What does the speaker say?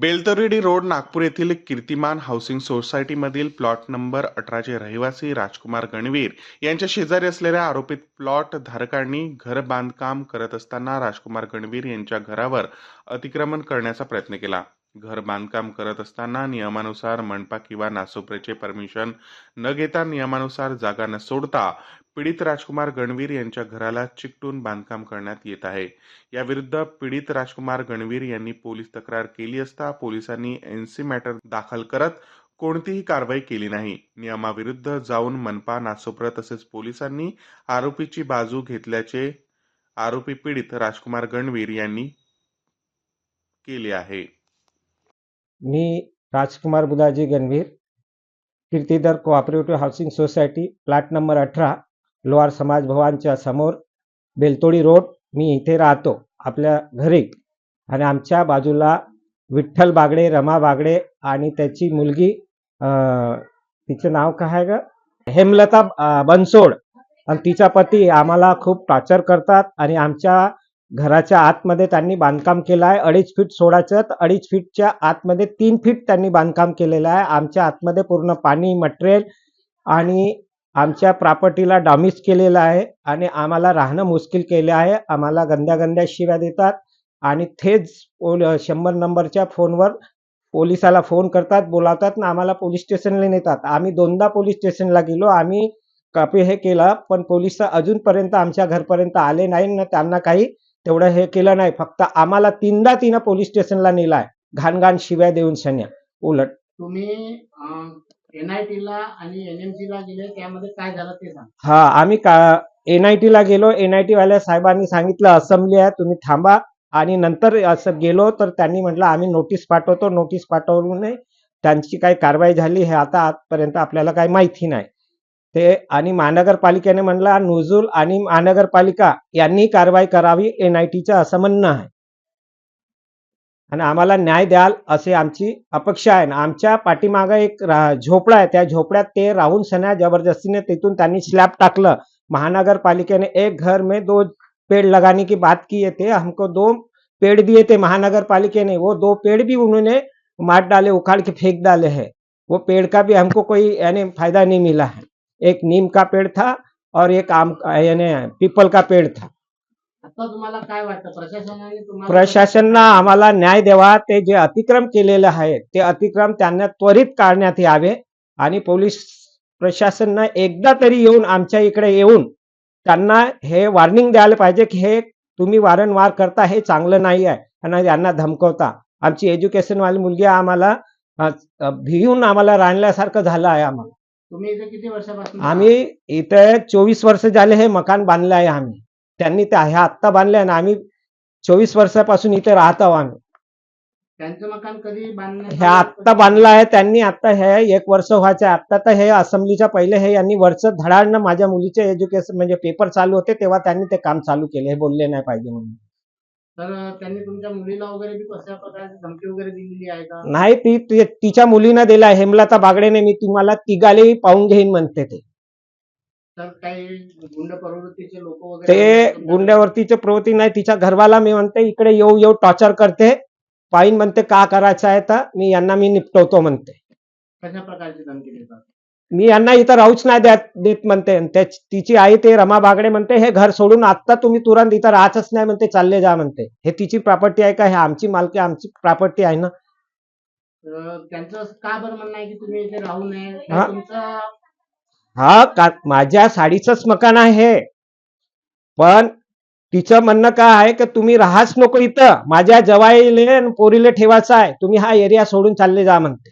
बेलतर्डी road Nagpur येथील Kirtiman housing सोसायटीमधील plot number अठराचे रहिवासी राजकुमार गणवीर यांच्या शेजारी असलेल्या आरोपित प्लॉट धारकांनी घर बांधकाम करत असताना राजकुमार गणवीर यांच्या घरावर अतिक्रमण करण्याचा प्रयत्न केला. घर बांधकाम करत असताना नियमानुसार मनपा किंवा नासोप्रेचे परमिशन न घेता नियमानुसार जागा न सोडता पीडित राजकुमार गणवीर यांच्या घराला चिकटून बांधकाम करण्यात येत आहे. याविरुद्ध पीडित राजकुमार गणवीर यांनी पोलीस तक्रार केली असता पोलिसांनी एनसी मॅटर दाखल करत कोणतीही कारवाई केली नाही. नियमाविरुद्ध जाऊन मनपा नासोप्र तसेच पोलिसांनी आरोपीची बाजू घेतल्याचे आरोपी पीडित राजकुमार गणवीर यांनी केले आहे. मी Rajkumar Budhaji Ganvir Kirtidhar cooperative housing society plot number अठरा लोहार समाज भवनच्या समोर बेलतोडी रोड. मी इथे राहतो आपल्या घरी. आणि आमच्या बाजूला विठ्ठल बागडे रमा बागडे आणि त्याची मुलगी तिचं नाव काय आहे ग? हेमलता बनसोड. आणि तिचा पती आम्हाला खूप टॉर्चर करतात. आणि आमच्या घराच्या आतमध्ये त्यांनी बांधकाम केलं आहे. अडीच फीट सोडायचं अडीच फीटच्या आतमध्ये तीन फीट त्यांनी बांधकाम केलेलं आहे. आमच्या आतमध्ये पूर्ण पाणी मटेरियल आणि आमच्या प्रॉपर्टीला डॅमेज केलेलं आहे आणि आम्हाला राहणं मुश्किल केलं आहे. आम्हाला गंद्या गंद्या शिव्या देतात आणि थेच पोल शंभर नंबरच्या फोनवर पोलिसाला फोन करतात बोलावतात ना आम्हाला पोलीस स्टेशनला नेतात. आम्ही दोनदा पोलीस स्टेशनला गेलो. आम्ही कापी हे केलं पण पोलीस अजूनपर्यंत आमच्या घरपर्यंत आले नाही. ना त्यांना काही तेवढं हे केलं नाही. फक्त आम्हाला तीनदा तिनं पोलीस स्टेशनला नेलाय. घाण घाण शिव्या देऊन सन्या. उलट. तुम्ही एन आय टी ला आणि एन एम सी ला गेले त्यामध्ये काय झालं ते सांग. हा आम्ही का एन आय टीला गेलो. एन आय टी वाल्या साहेबांनी सांगितलं असेंब्ली आहे तुम्ही थांबा. आणि नंतर असं गेलो तर त्यांनी म्हटलं आम्ही नोटीस पाठवतो. नोटीस पाठवून त्यांची काही कारवाई झाली हे आता आजपर्यंत आपल्याला काही माहिती नाही. ते आणि महानगरपालिकेने म्हणला नुजूल आणि महानगरपालिका यांनी कारवाई करावी एन आय टीचं असं म्हणणं आहे. आणि आम्हाला न्याय द्याल असे आमची अपेक्षा आहे. आणि आमच्या पाठीमागं एक झोपडा आहे. त्या झोपड्यात ते राहून सण्या जबरदस्तीने तिथून त्यांनी स्लॅब टाकलं. महानगरपालिकेने एक घर में दो पेड़ लगाने की बात की थे हमको दो पेड़ दिए थे महानगर पालिका ने वो दो पेड़ भी उन्होंने मार डाले उखाड़ के फेंक डाले हैं. वो पेड़ का भी हमको कोई यानी फायदा नहीं मिला है। एक नीम का पेड़ था और एक आम यानी पीपल का पेड़ था। तुम्हाला काय वाटतं? प्रशासनाने आम्हाला न्याय द्यावा ते जे अतिक्रम केलेलं आहे ते अतिक्रम त्यांना त्वरित काढण्यात यावे आणि पोलीस एकदा तरी येऊन आमच्या इकडे येऊन त्यांना हे वॉर्निंग द्यायला पाहिजे की हे तुम्ही वारंवार करता हे चांगलं नाही आहे. आणि यांना धमकवता. आमची एज्युकेशन वाली मुलगी आम्हाला भिवून आम्हाला राहण्यासारखं झालं आहे आम्हाला. तुम्ही इथे किती वर्षापासून आम्ही इथे चोवीस वर्ष झाले हे मकान बांधलं आहे आम्ही. त्यांनी ते हे आत्ता बांधले आणि आम्ही चोवीस वर्षापासून इथे राहत आहोत आम्ही. त्यांचं मकान कधी बांधण्यात हे आत्ता बांधलं आहे त्यांनी आता हे एक वर्ष व्हायचं आहे. आता तर हे असेंब्लीच्या पहिले हे यांनी वर्ष धडाडणं माझ्या मुलीचे एज्युकेशन म्हणजे पेपर चालू होते तेव्हा त्यांनी ते काम चालू केले हे बोलले नाही पाहिजे म्हणून. तर त्यांनी तुमच्या मुलीला वगैरे कशा प्रकारची धमकी वगैरे दिलेली आहे का? नाही ती ती- तिच्या मुलीनं दिला हेमलता बागडेने. मी तुम्हाला तिघाले पाहून घेईन म्हणते ते. तर काही गुंड प्रवृत्तीचे लोक वगैरे ते गुंड्यावरतीचे प्रवृत्ती नाही तिच्या घरवाला मी म्हणते इकडे येऊ येऊ टॉर्चर करते. पाहिन म्हणते का करायचं आहे तर. मी यांना मी निपटवतो म्हणते. कशा प्रकारची धमकी देतात? मी यांना इथं राहूच नाही देत देत म्हणते. तिची आई ते रमा बागडे म्हणते हे घर सोडून आता तुम्ही तुरंत इथं राहतच नाही म्हणते चालले जा म्हणते. हे तिची प्रॉपर्टी आहे का? हे आमची मालकी आमची प्रॉपर्टी आहे ना? त्यांचं का बरं म्हणणं आहे की तुम्ही इथे राहू नये? हा. तुमचं हा का माझ्या साडीचंच मकान आहे. हे पण तिचं म्हणणं काय आहे की तुम्ही राहाच नको इथं. माझ्या जवाईले आणि पोरीले ठेवायचं आहे. तुम्ही हा एरिया सोडून चालले जा म्हणते.